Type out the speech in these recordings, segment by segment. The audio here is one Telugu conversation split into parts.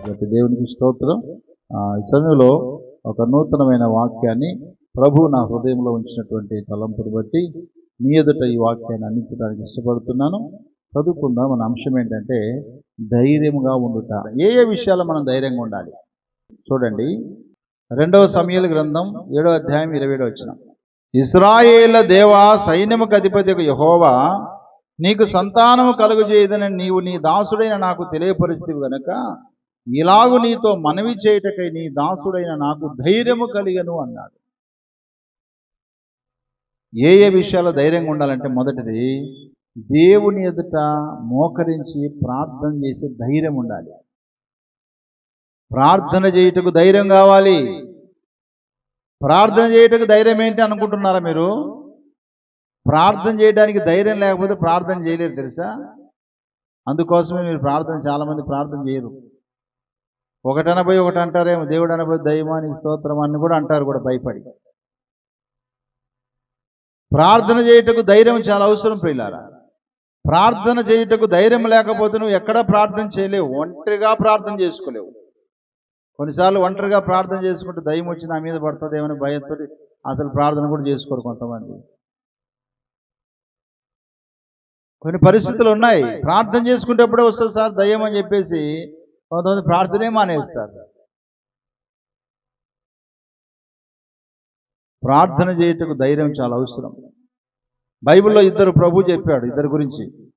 కాబట్టి దేవునికి స్తోత్రం. ఆ, ఈ సమయంలో ఒక నూతనమైన వాక్యాన్ని ప్రభు నా హృదయంలో ఉంచినటువంటి తలంపుని బట్టి మీ ఎదుట ఈ వాక్యాన్ని అందించడానికి ఇష్టపడుతున్నాను. చదువుకుందాం. మన అంశం ఏంటంటే ధైర్యంగా ఉండుట. ఏ ఏ విషయాలు మనం ధైర్యంగా ఉండాలి? చూడండి. రెండవ సమయాల గ్రంథం ఏడవ అధ్యాయం ఇరవై ఏడవ వచ్చిన ఇస్రాయేల దేవా సైన్యముకు అధిపతి యహోవా నీకు సంతానము కలుగజేయదని నీవు నీ దాసుడైన నాకు తెలియపరిచితివి గనక ఇలాగు నీతో మనవి చేయుటకై నీ దాసుడైన నాకు ధైర్యము కలిగను అన్నాడు. ఏ ఏ విషయాల్లో ధైర్యంగా ఉండాలంటే మొదటిది దేవుని ఎదుట మోకరించి ప్రార్థన చేసే ధైర్యం ఉండాలి. ప్రార్థన చేయుటకు ధైర్యం కావాలి. ప్రార్థన చేయుటకు ధైర్యం ఏంటి అనుకుంటున్నారా మీరు? ప్రార్థన చేయడానికి ధైర్యం లేకపోతే ప్రార్థన చేయలేరు తెలుసా? అందుకోసమే మీరు ప్రార్థన చాలామంది ప్రార్థన చేయరు. ఒకటి అనబోయి ఒకటి అంటారేమో దేవుడు అనబోయి దైవానికి స్తోత్రం అని కూడా అంటారు కూడా భయపడి. ప్రార్థన చేయుటకు ధైర్యం చాలా అవసరం ప్రియులారా. ప్రార్థన చేయుటకు ధైర్యం లేకపోతే నువ్వు ఎక్కడా ప్రార్థన చేయలేవు ఒంటరిగా ప్రార్థన చేసుకోలేవు. కొన్నిసార్లు ఒంటరిగా ప్రార్థన చేసుకుంటే దయ్యం వచ్చి నా మీద పడుతుందేమని భయంతో అసలు ప్రార్థన కూడా చేసుకోరు కొంతమంది. కొన్ని పరిస్థితులు ఉన్నాయి. ప్రార్థన చేసుకునేటప్పుడే వస్తుంది సార్ దయ్యం అని చెప్పేసి కొంతమంది ప్రార్థనే మానేస్తారు. ప్రార్థన చేయుటకు ధైర్యం చాలా అవసరం. బైబిల్లో ఇద్దరు ప్రభు చెప్పాడు ఇద్దరు గురించి.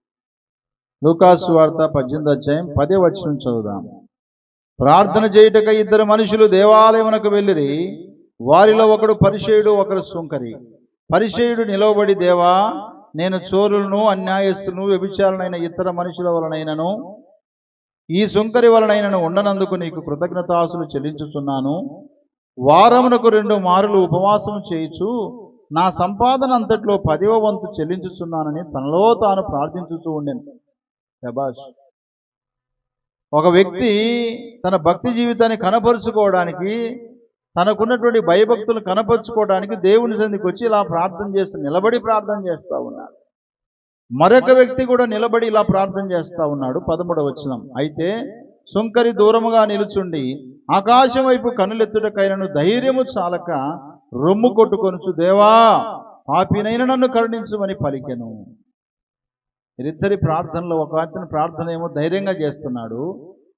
లూకాసు వార్త పద్దెనిమిది అధ్యాయం పదే వచ్చిన చదువుదాం. ప్రార్థన చేయుటక ఇద్దరు మనుషులు దేవాలయమునకు వెళ్ళిరి. వారిలో ఒకడు పరిచయుడు ఒకడు సుంకరి. పరిచయుడు నిలవబడి దేవా నేను చోరులను అన్యాయస్తును వ్యభిచారులైన ఇతర మనుషుల వలనైనను ఈ సుంకరి వలనైనను ఉండనందుకు నీకు కృతజ్ఞతాసులు చెల్లించుచున్నాను. వారమునకు రెండు మారులు ఉపవాసం చేయుచు నా సంపాదన అంతట్లో పదివ వంతు చెల్లించుచున్నానని తనలో తాను ప్రార్థించుతూ ఉండేను. శబాష్ ఒక వ్యక్తి తన భక్తి జీవితాన్ని కనపరుచుకోవడానికి తనకున్నటువంటి భయభక్తులు కనపరుచుకోవడానికి దేవుని సందికి వచ్చి ఇలా ప్రార్థన చేస్తూ నిలబడి ప్రార్థన చేస్తూ ఉన్నాడు. మరొక వ్యక్తి కూడా నిలబడి ఇలా ప్రార్థన చేస్తా ఉన్నాడు. పదమూడవ వచనం. అయితే సుంకరి దూరముగా నిలుచుండి ఆకాశం వైపు కనులెత్తుటకైనను ధైర్యము చాలక రొమ్ము కొట్టుకొనుచు దేవా పాపినైన నన్ను కరుణించుమని పలికెను. వీరిద్దరి ప్రార్థనలో ఒక వ్యక్తిని ప్రార్థన ఏమో ధైర్యంగా చేస్తున్నాడు.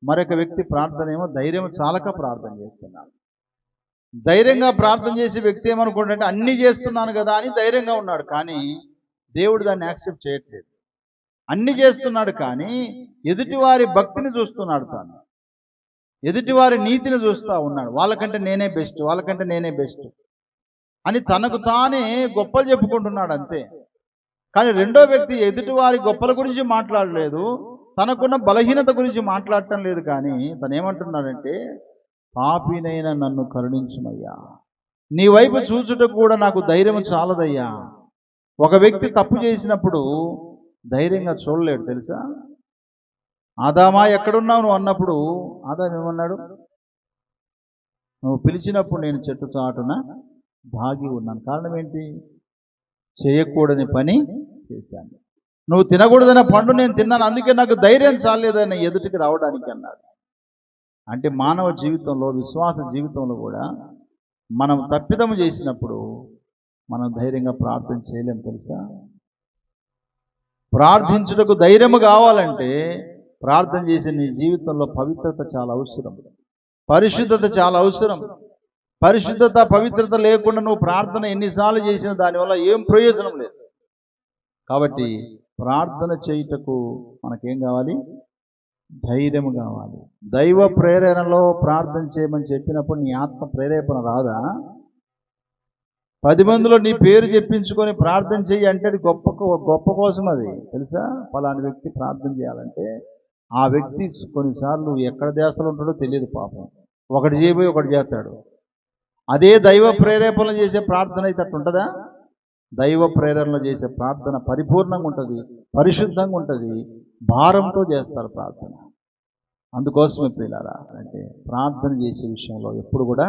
మరొక వ్యక్తి ప్రార్థన ఏమో ధైర్యం చాలక ప్రార్థన చేస్తున్నాడు. ధైర్యంగా ప్రార్థన చేసే వ్యక్తి ఏమనుకుంటే అన్ని చేస్తున్నాను కదా అని ధైర్యంగా ఉన్నాడు. కానీ దేవుడు దాన్ని యాక్సెప్ట్ చేయట్లేదు. అన్ని చేస్తున్నాడు కానీ ఎదుటివారి భక్తిని చూస్తున్నాడు తాను. ఎదుటివారి నీతిని చూస్తూ ఉన్నాడు. వాళ్ళకంటే నేనే బెస్ట్ వాళ్ళకంటే నేనే బెస్ట్ అని తనకు తానే గొప్పలు చెప్పుకుంటున్నాడు అంతే. కానీ రెండో వ్యక్తి ఎదుటివారి గొప్పల గురించి మాట్లాడలేదు తనకున్న బలహీనత గురించి మాట్లాడటం లేదు కానీ తను ఏమంటున్నాడంటే నన్ను కరుణించుమయ్యా. నీ వైపు చూచుట కూడా నాకు ధైర్యం చాలదయ్యా. ఒక వ్యక్తి తప్పు చేసినప్పుడు ధైర్యంగా చూడలేడు తెలుసా? ఆదామా ఎక్కడున్నావు నువ్వు అన్నప్పుడు ఆదాం ఏమన్నాడు? నువ్వు పిలిచినప్పుడు నేను చెట్టు చాటున దాగి ఉన్నాను. కారణం ఏంటి? చేయకూడని పని చేశాను. నువ్వు తినకూడదన్న పండు నేను తిన్నాను అందుకే నాకు ధైర్యం చాలేదని ఎదుటికి రావడానికి అన్నాడు. అంటే మానవ జీవితంలో విశ్వాస జీవితంలో కూడా మనం తప్పిదము చేసినప్పుడు మనం ధైర్యంగా ప్రార్థన చేయలేం తెలుసా? ప్రార్థించుటకు ధైర్యము కావాలంటే ప్రార్థన చేసే నీ జీవితంలో పవిత్రత చాలా అవసరం. పరిశుద్ధత చాలా అవసరం. పరిశుద్ధత పవిత్రత లేకుండా నువ్వు ప్రార్థన ఎన్నిసార్లు చేసిన దానివల్ల ఏం ప్రయోజనం లేదు. కాబట్టి ప్రార్థన చేయుటకు మనకేం కావాలి? ధైర్యం కావాలి. దైవ ప్రేరణలో ప్రార్థన చేయమని చెప్పినప్పుడు నీ ఆత్మ ప్రేరేపణ రాదా? పది మందిలో నీ పేరు చెప్పించుకొని ప్రార్థన చెయ్యి అంటే అది గొప్ప గొప్ప కోసం అది. తెలుసా? ఫలాని వ్యక్తి ప్రార్థన చేయాలంటే ఆ వ్యక్తి కొన్నిసార్లు ఎక్కడ దేశాలు ఉంటాడో తెలియదు పాపం. ఒకటి చేయబోయి ఒకటి చేస్తాడు. అదే దైవ ప్రేరేపణ చేసే ప్రార్థన అయితే అట్టుంటుందా దైవ ప్రేరణలో చేసే ప్రార్థన పరిపూర్ణంగా ఉంటుంది పరిశుద్ధంగా ఉంటుంది భారంతో చేస్తారు ప్రార్థన. అందుకోసమే పిల్లారా అంటే ప్రార్థన చేసే విషయంలో ఎప్పుడు కూడా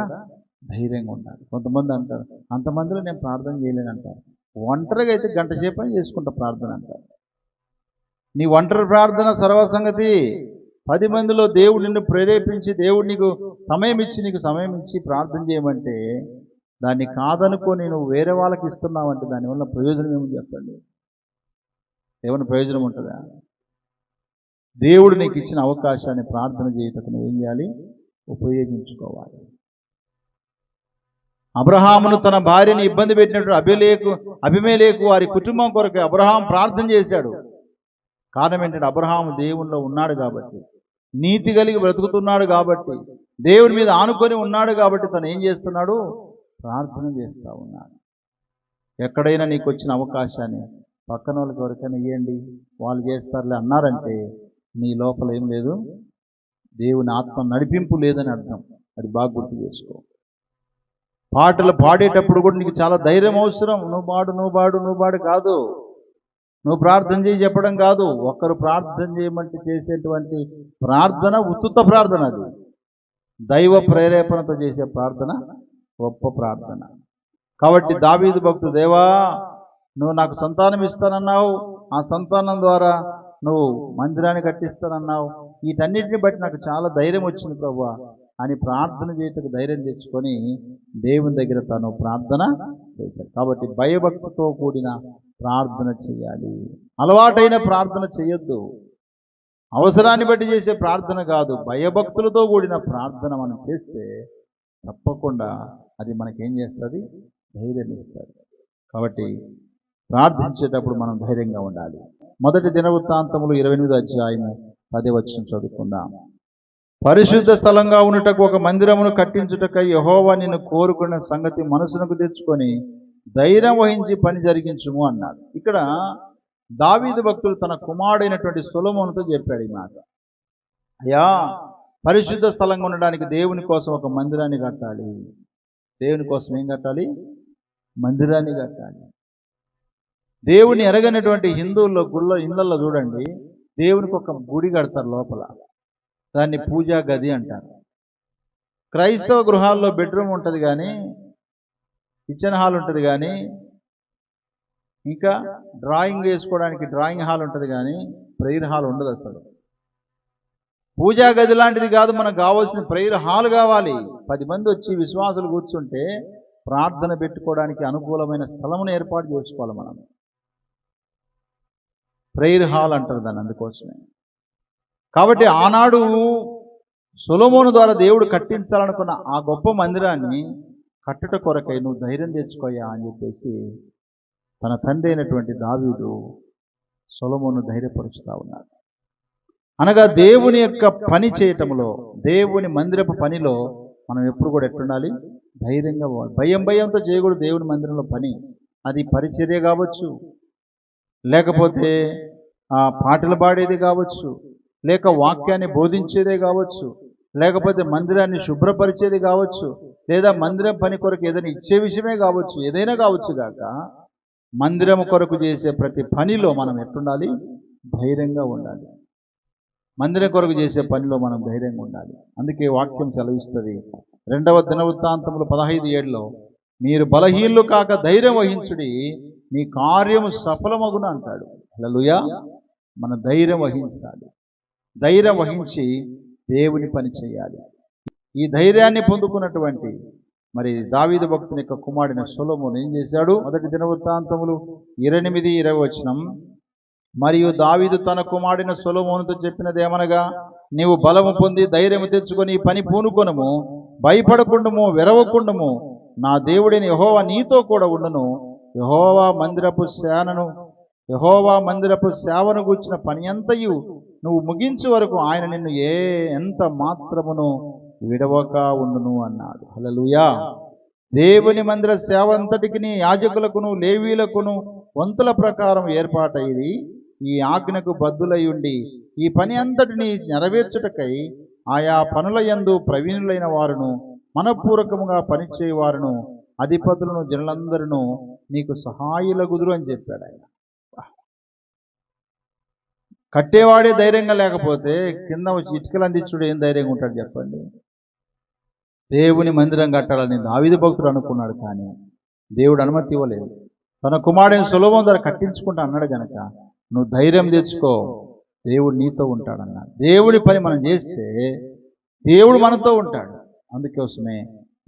ధైర్యంగా ఉండాలి. కొంతమంది అంటారు అంతమందిలో నేను ప్రార్థన చేయలేను అంటారు. ఒంటరిగా అయితే గంట సేపు చేసుకుంటా ప్రార్థన అంటారు. నీ ఒంటరి ప్రార్థన సర్వ సంగతి పది మందిలో దేవుడు నిన్ను ప్రేరేపించి దేవుడు నీకు సమయం ఇచ్చి నీకు సమయం ఇచ్చి ప్రార్థన చేయమంటే దాన్ని కాదనుకొని నువ్వు వేరే వాళ్ళకి ఇస్తున్నావంటే దానివల్ల ప్రయోజనం ఏముంది చెప్పండి? ఏమైనా ప్రయోజనం ఉంటుందా? దేవుడు నీకు ఇచ్చిన అవకాశాన్ని ప్రార్థన చేయటకు నువ్వు ఏం చేయాలి? ఉపయోగించుకోవాలి. అబ్రహామును తన భార్యని ఇబ్బంది పెట్టినట్టు అభిలేకు అభిమేలేకు వారి కుటుంబం కొరకు అబ్రహాం ప్రార్థన చేశాడు. కారణం ఏంటంటే అబ్రహాం దేవుణ్ణిలో ఉన్నాడు కాబట్టి నీతి కలిగి బ్రతుకుతున్నాడు కాబట్టి దేవుడి మీద ఆనుకొని ఉన్నాడు కాబట్టి తను ఏం చేస్తున్నాడు? ప్రార్థన చేస్తూ ఉన్నాడు. ఎక్కడైనా నీకు వచ్చిన అవకాశాన్ని పక్కన వాళ్ళకి ఎవరికైనా ఇవ్వండి వాళ్ళు చేస్తారులే అన్నారంటే నీ లోపల ఏం లేదు. దేవుని ఆత్మ నడిపింపు లేదని అర్థం. అది బాగా గుర్తు చేసుకో. పాటలు పాడేటప్పుడు కూడా నీకు చాలా ధైర్యం అవసరం. నువ్వు పాడు నువ్వు పాడు నువ్వు పాడు కాదు. నువ్వు ప్రార్థన చేసి చెప్పడం కాదు. ఒకరు ప్రార్థన చేయమంటే చేసేటువంటి ప్రార్థన ఉత్తుత ప్రార్థన అది. దైవ ప్రేరేపణతో చేసే ప్రార్థన గొప్ప ప్రార్థన. కాబట్టి దావీదు భక్తు దేవా నువ్వు నాకు సంతానం ఇస్తానన్నావు. ఆ సంతానం ద్వారా నువ్వు మందిరాన్ని కట్టిస్తానన్నావు. వీటన్నిటిని బట్టి నాకు చాలా ధైర్యం వచ్చింది ప్రభు. అని ప్రార్థన చేయటకు ధైర్యం తెచ్చుకొని దేవుని దగ్గర తను ప్రార్థన చేశాడు. కాబట్టి భయభక్తితో కూడిన ప్రార్థన చేయాలి. అలవాటైన ప్రార్థన చేయొద్దు. అవసరాన్ని బట్టి చేసే ప్రార్థన కాదు. భయభక్తులతో కూడిన ప్రార్థన మనం చేస్తే తప్పకుండా అది మనకేం చేస్తుంది? ధైర్యం ఇస్తుంది. కాబట్టి ప్రార్థించేటప్పుడు మనం ధైర్యంగా ఉండాలి. మొదటి దినవృత్తాంతములు ఇరవై ఎనిమిది అధ్యాయము పది వచ్చిన చదువుకుందాం. పరిశుద్ధ స్థలంగా ఉన్నటకు ఒక మందిరమును కట్టించుటకై యహోవా నిన్ను కోరుకున్న సంగతి మనసునకు తెచ్చుకొని ధైర్యం వహించి పని జరిగించుము అన్నాడు. ఇక్కడ దావీదు భక్తులు తన కుమారుడైనటువంటి సొలమోనుతో చెప్పాడు ఈ మాట. అయ్యా పరిశుద్ధ స్థలంగా ఉండడానికి దేవుని కోసం ఒక మందిరాన్ని కట్టాలి. దేవుని కోసం ఏం కట్టాలి? మందిరాన్ని కట్టాలి. దేవుని ఎరగనటువంటి హిందువుల్లో గుళ్ళ ఇళ్ళల్లో చూడండి దేవునికి ఒక గుడి కడతారు లోపల. దాన్ని పూజా గది అంటారు. క్రైస్తవ గృహాల్లో బెడ్రూమ్ ఉంటుంది కానీ కిచెన్ హాల్ ఉంటుంది కానీ ఇంకా డ్రాయింగ్ వేసుకోవడానికి డ్రాయింగ్ హాల్ ఉంటుంది కానీ ప్రేయర్ హాల్ ఉండదు అసలు. పూజా గది లాంటిది కాదు మనకు కావాల్సిన ప్రేయర్ హాల్ కావాలి. పది మంది వచ్చి విశ్వాసులు కూర్చుంటే ప్రార్థన పెట్టుకోవడానికి అనుకూలమైన స్థలమును ఏర్పాటు చేసుకోవాలి మనం. ప్రేయర్ హాల్ అంటారు దాన్ని అందుకోసమే. కాబట్టి ఆనాడు సొలొమోను ద్వారా దేవుడు కట్టించాలనుకున్న ఆ గొప్ప మందిరాన్ని కట్టుట కొరకై నువ్వు ధైర్యం తెచ్చుకోయా అని చెప్పేసి తన తండ్రి అయినటువంటి దావీదు సులమును ధైర్యపరుచుతా ఉన్నాడు. అనగా దేవుని యొక్క పని చేయటంలో దేవుని మందిరపు పనిలో మనం ఎప్పుడు కూడా ఎట్లుండాలి? ధైర్యంగా పోవాలి భయం భయంతో చేయకూడదు దేవుని మందిరంలో పని. అది పరిచర్య కావచ్చు. లేకపోతే ఆ పాటలు పాడేది కావచ్చు. లేక వాక్యాన్ని బోధించేదే కావచ్చు లేకపోతే మందిరాన్ని శుభ్రపరిచేది కావచ్చు లేదా మందిరం పని కొరకు ఏదైనా ఇచ్చే విషయమే కావచ్చు ఏదైనా కావచ్చు కాక మందిరం కొరకు చేసే ప్రతి పనిలో మనం ఎట్టుండాలి ధైర్యంగా ఉండాలి. మందిరం కొరకు చేసే పనిలో మనం ధైర్యంగా ఉండాలి. అందుకే వాక్యం సెలవిస్తుంది. రెండవ దినవృత్తాంతములు పదహైదు ఏడులో మీరు బలహీనులు కాక ధైర్యం వహించుడి మీ కార్యము సఫలమగున అంటాడు. అలలుయా మన ధైర్యం వహించాలి. ధైర్యం వహించి దేవుని పని చేయాలి. ఈ ధైర్యాన్ని పొందుకున్నటువంటి మరి దావీదు భక్తుని యొక్క కుమారుడిన సొలొమోను ఏం చేశాడు? మొదటి దినవృత్తాంతములు ఇరవై ఇరవై వచనం. మరియు దావీదు తన కుమారుడిన సొలొమోనుతో చెప్పినది ఏమనగా నీవు బలము పొంది ధైర్యము తెచ్చుకొని పని పూనుకొనము భయపడకుండము వెరవకుండము. నా దేవుడిని యహోవా నీతో కూడా ఉండును. యహోవా మందిరపు సేనను యహోవా మందిరపు సేవను గూర్చిన పని అంతయు నువ్వు ముగించే వరకు ఆయన నిన్ను ఏ ఎంత మాత్రమును విడవక ఉండును అన్నాడు. హలలుయా దేవుని మందిర సేవ అంతటికి యాజకులకును లేవీలకును వంతుల ప్రకారం ఏర్పాటైది ఈ ఆజ్ఞకు బద్దులై ఉండి ఈ పని అంతటిని నెరవేర్చుటకై ఆయా పనుల యందు ప్రవీణులైన వారును మనపూర్వకముగా పనిచేయవారును అధిపతులను జనులందరూ నీకు సహాయులగుదురు అని చెప్పాడు ఆయన. కట్టేవాడే ధైర్యంగా లేకపోతే కింద వచ్చి ఇటుకలు అందించుడు ఏం ధైర్యంగా ఉంటాడు చెప్పండి? దేవుని మందిరం కట్టాలని దావిది భక్తుడు అనుకున్నాడు కానీ దేవుడు అనుమతి ఇవ్వలేదు. తన కుమారుడిని సులభం ద్వారా కట్టించుకుంటా అన్నాడు గనక నువ్వు ధైర్యం తెచ్చుకో దేవుడు నీతో ఉంటాడన్న దేవుడి పని మనం చేస్తే దేవుడు మనతో ఉంటాడు. అందుకోసమే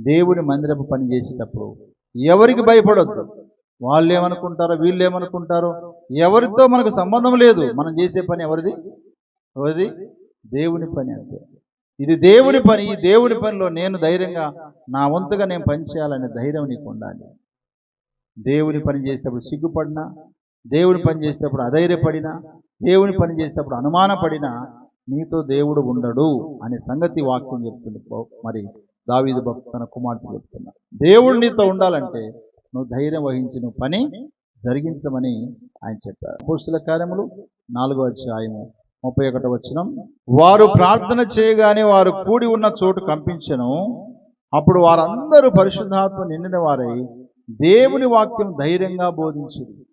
దేవుడి మందిరపు పని చేసేటప్పుడు ఎవరికి భయపడొద్దు? వాళ్ళు ఏమనుకుంటారో వీళ్ళు ఏమనుకుంటారో ఎవరితో మనకు సంబంధం లేదు. మనం చేసే పని ఎవరిది? ఎవరిది? దేవుని పని అంతే. ఇది దేవుని పని. ఈ దేవుని పనిలో నేను ధైర్యంగా నా వంతుగా నేను పని చేయాలనే ధైర్యం నీకు ఉండాలి. దేవుని పని చేసేటప్పుడు సిగ్గుపడినా దేవుని పని చేసేటప్పుడు అధైర్యపడినా దేవుని పని చేసేటప్పుడు అనుమానపడినా నీతో దేవుడు ఉండడు అనే సంగతి వాక్యం చెప్తుంది. మరి దావీదు భక్తు తన కుమార్తె చెప్తున్నా. దేవుడు నీతో ఉండాలంటే నువ్వు ధైర్యం వహించి నువ్వు పని జరిగించమని ఆయన చెప్పారు. పురుషుల కార్యములు నాలుగో అధ్యాయము ముప్పై ఒకటో వచ్చిన వారు ప్రార్థన చేయగానే వారు కూడి ఉన్న చోటు కంపించను. అప్పుడు వారందరూ పరిశుద్ధాత్మ నిండిన వారై దేవుని వాక్యం ధైర్యంగా బోధించింది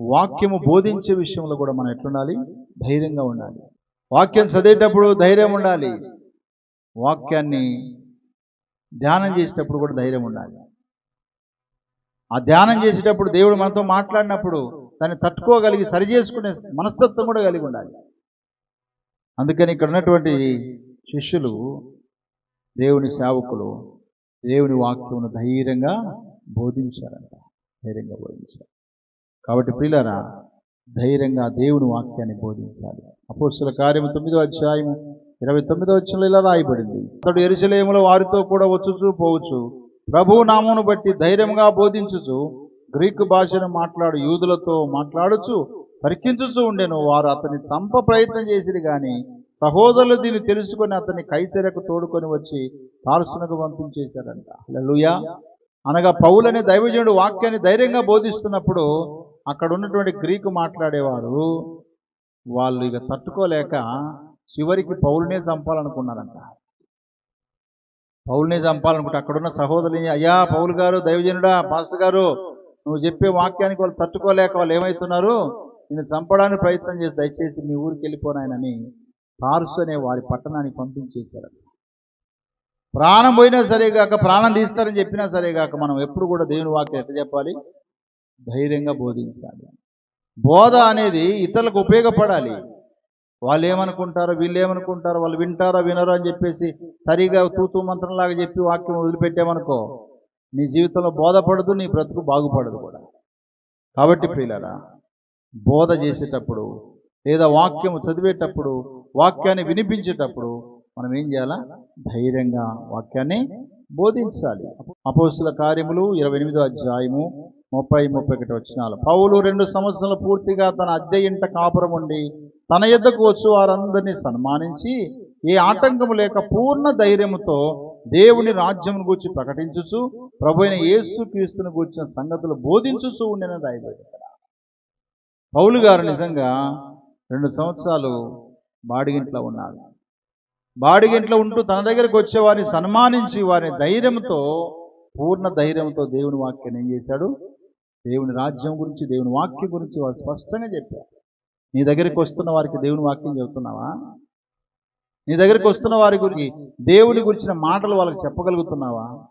వాక్యము బోధించే విషయంలో కూడా మనం ఎట్లుండాలి? ధైర్యంగా ఉండాలి. వాక్యం చదివేటప్పుడు ధైర్యం ఉండాలి. వాక్యాన్ని ధ్యానం చేసేటప్పుడు కూడా ధైర్యం ఉండాలి. ఆ ధ్యానం చేసేటప్పుడు దేవుడు మనతో మాట్లాడినప్పుడు దాన్ని తట్టుకోగలిగి సరి చేసుకునే మనస్తత్వం కూడా కలిగి ఉండాలి. అందుకని ఇక్కడ ఉన్నటువంటి శిష్యులు దేవుని సేవకులు దేవుని వాక్యమును ధైర్యంగా బోధించారంట. ధైర్యంగా బోధించారు. కాబట్టి ప్రియులరా ధైర్యంగా దేవుని వాక్యాన్ని బోధించాలి. అపోస్తుల కార్యము తొమ్మిదో అధ్యాయము ఇరవై తొమ్మిదో వచ్చిన ఇలా రాయబడింది. అతడు ఎరుసలేములో వారితో కూడా వచ్చుచూ పోవచ్చు ప్రభు నామును బట్టి ధైర్యంగా బోధించుచు గ్రీకు భాషను మాట్లాడు యూదులతో మాట్లాడుచు పరికించుచు ఉండెను. వారు అతన్ని చంప ప్రయత్నం చేసిరు కానీ సహోదరులు దీన్ని తెలుసుకొని అతన్ని కైసరకు తోడుకొని వచ్చి తారుసునకు పంపించేశారంట. లలుయా అనగా పౌలనే దైవజనుడు వాక్యాన్ని ధైర్యంగా బోధిస్తున్నప్పుడు అక్కడ ఉన్నటువంటి గ్రీకు మాట్లాడేవారు వాళ్ళు ఇక తట్టుకోలేక చివరికి పౌలునే చంపాలనుకున్నారంట. పౌల్ని చంపాలనుకుంటే అక్కడున్న సహోదరుని అయ్యా పౌలు గారు దైవజనుడా పాస్టర్ గారు నువ్వు చెప్పే వాక్యానికి వాళ్ళు తట్టుకోలేక వాళ్ళు ఏమవుతున్నారు నేను చంపడానికి ప్రయత్నం చేసి దయచేసి మీ ఊరికి వెళ్ళిపోనాయనని తారుసు అనే వారి పట్టణానికి పంపించేశారు. ప్రాణం పోయినా సరే కాక ప్రాణం తీస్తారని చెప్పినా సరే కాక మనం ఎప్పుడు కూడా దేవుని వాక్యం ఎట్లా చెప్పాలి? ధైర్యంగా బోధించాలి. బోధ అనేది ఇతరులకు ఉపయోగపడాలి. వాళ్ళు ఏమనుకుంటారో వీళ్ళు ఏమనుకుంటారో వాళ్ళు వింటారో వినరో అని చెప్పేసి సరిగా తూతూ మంత్రంలాగా చెప్పి వాక్యం వదిలిపెట్టామనుకో నీ జీవితంలో బోధపడదు నీ బ్రతుకు బాగుపడదు కూడా. కాబట్టి ప్రియులరా బోధ చేసేటప్పుడు లేదా వాక్యం చదివేటప్పుడు వాక్యాన్ని వినిపించేటప్పుడు మనం ఏం చేయాలా? ధైర్యంగా వాక్యాన్ని బోధించాలి. అపోస్తుల కార్యములు ఇరవై ఎనిమిదో అధ్యాయము ముప్పై ముప్పై ఒకటి వచ్చినాలు పౌలు రెండు సంవత్సరాలు పూర్తిగా తన అద్దె ఇంట కాపురం ఉండి తన యొద్దకు వచ్చి వారందరినీ సన్మానించి ఏ ఆటంకము లేక పూర్ణ ధైర్యముతో దేవుని రాజ్యమును గూర్చి ప్రకటించుచు ప్రభు అయిన యేసు క్రీస్తుని గూర్చిన సంగతులు బోధించుచు ఉండిన రాయబడి పౌలు గారు నిజంగా రెండు సంవత్సరాలు బాడిగింట్లో ఉన్నాడు బాడిగింట్లో ఉంటూ తన దగ్గరకు వచ్చే వారిని సన్మానించి వారి ధైర్యంతో పూర్ణ ధైర్యంతో దేవుని వాక్యాన్ని ఏం చేశాడు? దేవుని రాజ్యం గురించి దేవుని వాక్యం గురించి వారు స్పష్టంగా చెప్పారు. నీ దగ్గరికి వస్తున్న వారికి దేవుని వాక్యం చెబుతున్నావా? నీ దగ్గరికి వస్తున్న వారి గురించి దేవుని గురించిన మాటలు వాళ్ళకి చెప్పగలుగుతున్నావా?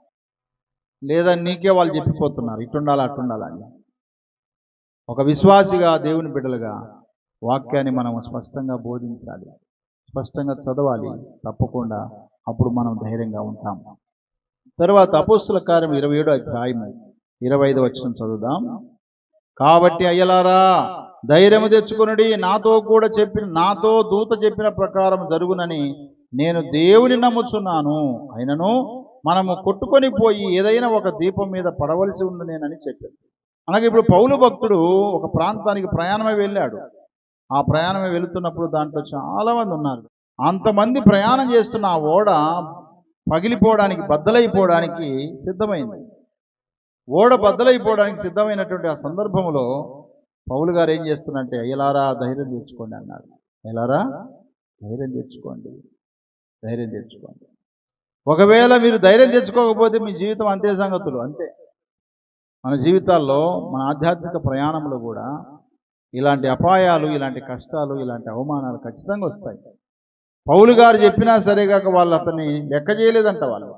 లేదా నీకే వాళ్ళు చెప్పిపోతున్నారు ఇటుండాలా అటుండాలా అని. ఒక విశ్వాసిగా దేవుని బిడ్డలుగా వాక్యాన్ని మనం స్పష్టంగా బోధించాలి. స్పష్టంగా చదవాలి. తప్పకుండా అప్పుడు మనం ధైర్యంగా ఉంటాం. తర్వాత అపోస్తుల కార్యం ఇరవై ఏడు అధ్యాయము. ఇరవై ఐదు వచ్చిన చదువుదాం. కాబట్టి అయ్యలారా ధైర్యము తెచ్చుకొనుడి నాతో కూడా చెప్పిన నాతో దూత చెప్పిన ప్రకారం జరుగునని నేను దేవుని నమ్ముచున్నాను. అయినను మనము కొట్టుకొని పోయి ఏదైనా ఒక దీపం మీద పడవలసి ఉందనేనని చెప్పాను అలాగే ఇప్పుడు పౌలు భక్తుడు ఒక ప్రాంతానికి ప్రయాణమై వెళ్ళాడు. ఆ ప్రయాణమే వెళుతున్నప్పుడు దాంట్లో చాలా మంది ఉన్నారు. అంతమంది ప్రయాణం చేస్తున్న ఆ ఓడ పగిలిపోవడానికి బద్దలైపోవడానికి సిద్ధమైంది. ఓడ బద్దలైపోవడానికి సిద్ధమైనటువంటి ఆ సందర్భంలో పౌలు గారు ఏం చేస్తున్నంటే అయ్యలారా ధైర్యం తెచ్చుకోండి అన్నాడు. అయ్యలారా ధైర్యం తెచ్చుకోండి ధైర్యం తెచ్చుకోండి ఒకవేళ మీరు ధైర్యం తెచ్చుకోకపోతే మీ జీవితం అంతే సంగతులు అంతే. మన జీవితాల్లో మన ఆధ్యాత్మిక ప్రయాణంలో కూడా ఇలాంటి అపాయాలు ఇలాంటి కష్టాలు ఇలాంటి అవమానాలు ఖచ్చితంగా వస్తాయి. పౌలు గారు చెప్పినా సరే కాక వాళ్ళు అతన్ని లెక్క చేయలేదంట వాళ్ళు.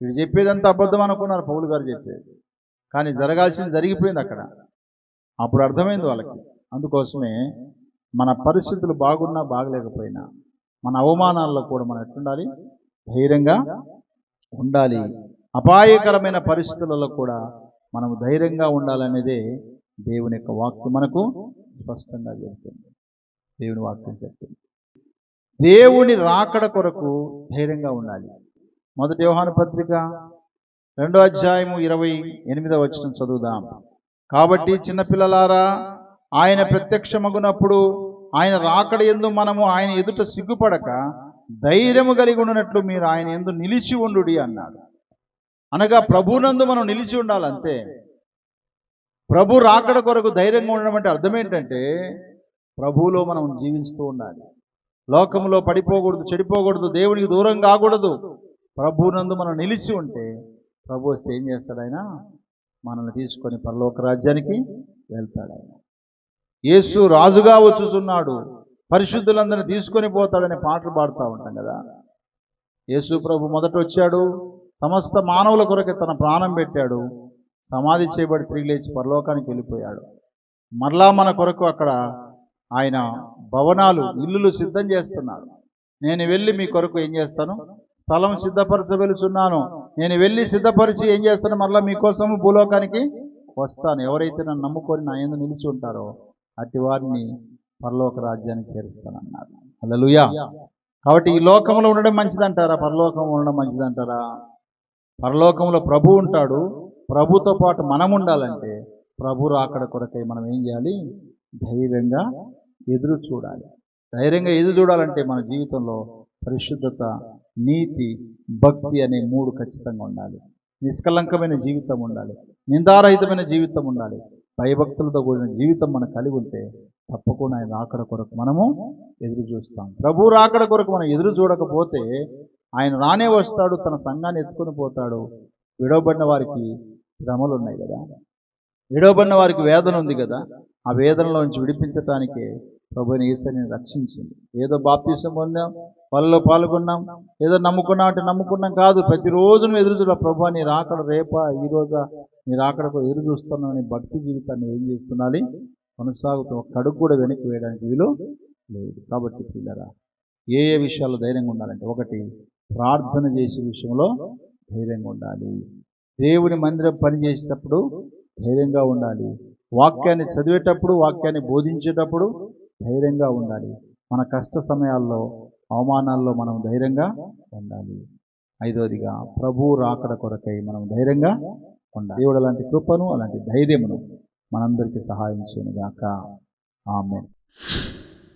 వీడు చెప్పేదంతా అబద్ధం అనుకున్నారు పౌలు గారు చెప్పేది కానీ జరగాల్సింది జరిగిపోయింది అక్కడ. అప్పుడు అర్థమైంది వాళ్ళకి. అందుకోసమే మన పరిస్థితులు బాగున్నా బాగలేకపోయినా మన అవమానాల్లో కూడా మనం ఎట్లుండాలి? ధైర్యంగా ఉండాలి. అపాయకరమైన పరిస్థితులలో కూడా మనం ధైర్యంగా ఉండాలనేదే దేవుని యొక్క వాక్యం మనకు స్పష్టంగా చెబుతుంది దేవుని వాక్యం చెప్తుంది. దేవుని రాకడ కొరకు ధైర్యంగా ఉండాలి. మొదటి వ్యవహాన పత్రిక రెండో అధ్యాయము ఇరవై ఎనిమిదవ వచ్చిన చదువుదాం. కాబట్టి చిన్నపిల్లలారా ఆయన ప్రత్యక్షమగునప్పుడు ఆయన రాకడ ఎందు మనము ఆయన ఎదుట సిగ్గుపడక ధైర్యము కలిగి ఉండినట్లు మీరు ఆయన ఎందు నిలిచి ఉండు అన్నాడు. అనగా ప్రభునందు మనం నిలిచి ఉండాలంతే ప్రభు రాకడ కొరకు ధైర్యంగా ఉండడం అంటే అర్థం ఏంటంటే ప్రభువులో మనం జీవిస్తూ ఉండాలి. లోకంలో పడిపోకూడదు చెడిపోకూడదు దేవునికి దూరం కాకూడదు. ప్రభునందు మనం నిలిచి ఉంటే ప్రభు వస్తే ఏం చేస్తాడు ఆయన మనల్ని తీసుకొని పరలోక రాజ్యానికి వెళ్తాడు ఆయన యేసు రాజుగా వచ్చుతున్నాడు. పరిశుద్ధులందరిని తీసుకొని పోతాడనే పాటలు పాడుతూ ఉంటాం కదా. యేసు ప్రభు మొదట వచ్చాడు. సమస్త మానవుల కొరకే తన ప్రాణం పెట్టాడు. సమాధి చేయబడి తిరిగి లేచి పరలోకానికి వెళ్ళిపోయాడు. మరలా మన కొరకు అక్కడ ఆయన భవనాలు ఇల్లులు సిద్ధం చేస్తున్నాడు. నేను వెళ్ళి మీ కొరకు ఏం చేస్తాను? స్థలం సిద్ధపరచవెలుచున్నాను నేను వెళ్ళి సిద్ధపరిచి ఏం చేస్తాను? మరలా మీకోసము భూలోకానికి వస్తాను. ఎవరైతే నన్ను నమ్ముకొని నా ఎందు నిలిచి ఉంటారో అట్టి వారిని పరలోక రాజ్యానికి చేరుస్తానన్నారు అల్లలుయా కాబట్టి ఈ లోకంలో ఉండడం మంచిదంటారా? పరలోకంలో ఉండడం మంచిదంటారా? పరలోకంలో ప్రభు ఉంటాడు. ప్రభుతో పాటు మనం ఉండాలంటే ప్రభు రాకడ కొరకై మనం ఏం చేయాలి? ధైర్యంగా ఎదురు చూడాలి. ధైర్యంగా ఎదురు చూడాలంటే మన జీవితంలో పరిశుద్ధత నీతి భక్తి అనే మూడు ఖచ్చితంగా ఉండాలి. నిష్కలంకమైన జీవితం ఉండాలి. నిందారహితమైన జీవితం ఉండాలి. భయభక్తులతో కూడిన జీవితం మనం కలిగి ఉంటే తప్పకుండా ఆయన రాకడ కొరకు మనము ఎదురు చూస్తాం. ప్రభు రాకడ కొరకు మనం ఎదురు చూడకపోతే ఆయన రానే వస్తాడు తన సంఘాన్ని ఎత్తుకొని పోతాడు. విడవబడిన వారికి శ్రమలు ఉన్నాయి కదా. విడవబడిన వారికి వేదన ఉంది కదా. ఆ వేదనలోంచి విడిపించటానికే ప్రభుని యేసని రక్షించింది. ఏదో బాప్తీసం పొందాం వాళ్ళలో పాల్గొన్నాం ఏదో నమ్ముకున్నాం అంటే నమ్ముకున్నాం కాదు. ప్రతిరోజు నువ్వు ఎదురు చూడ ప్రభు నీ రాకడ రేపా ఈ నీ రాకడకు ఎదురు చూస్తున్నావు నీ భక్తి జీవితాన్ని ఏం చేస్తున్నాలి? కొనసాగుతూ కడుగు కూడా వెనక్కి వేయడానికి వీలు లేదు. కాబట్టి పిల్లరా ఏ ఏ విషయాల్లో ధైర్యంగా ఉండాలంటే ఒకటి ప్రార్థన చేసే విషయంలో ధైర్యంగా ఉండాలి. దేవుని మందిరం పని చేసేటప్పుడు ధైర్యంగా ఉండాలి. వాక్యాన్ని చదివేటప్పుడు వాక్యాన్ని బోధించేటప్పుడు ధైర్యంగా ఉండాలి. మన కష్ట సమయాల్లో అవమానాల్లో మనం ధైర్యంగా ఉండాలి. ఐదవదిగా ప్రభు రాకడ కొరకై మనం ధైర్యంగా ఉండాలి. దేవుడు అలాంటి కృపను అలాంటి ధైర్యమును మనందరికీ సహాయం చేయనుగాక. ఆమె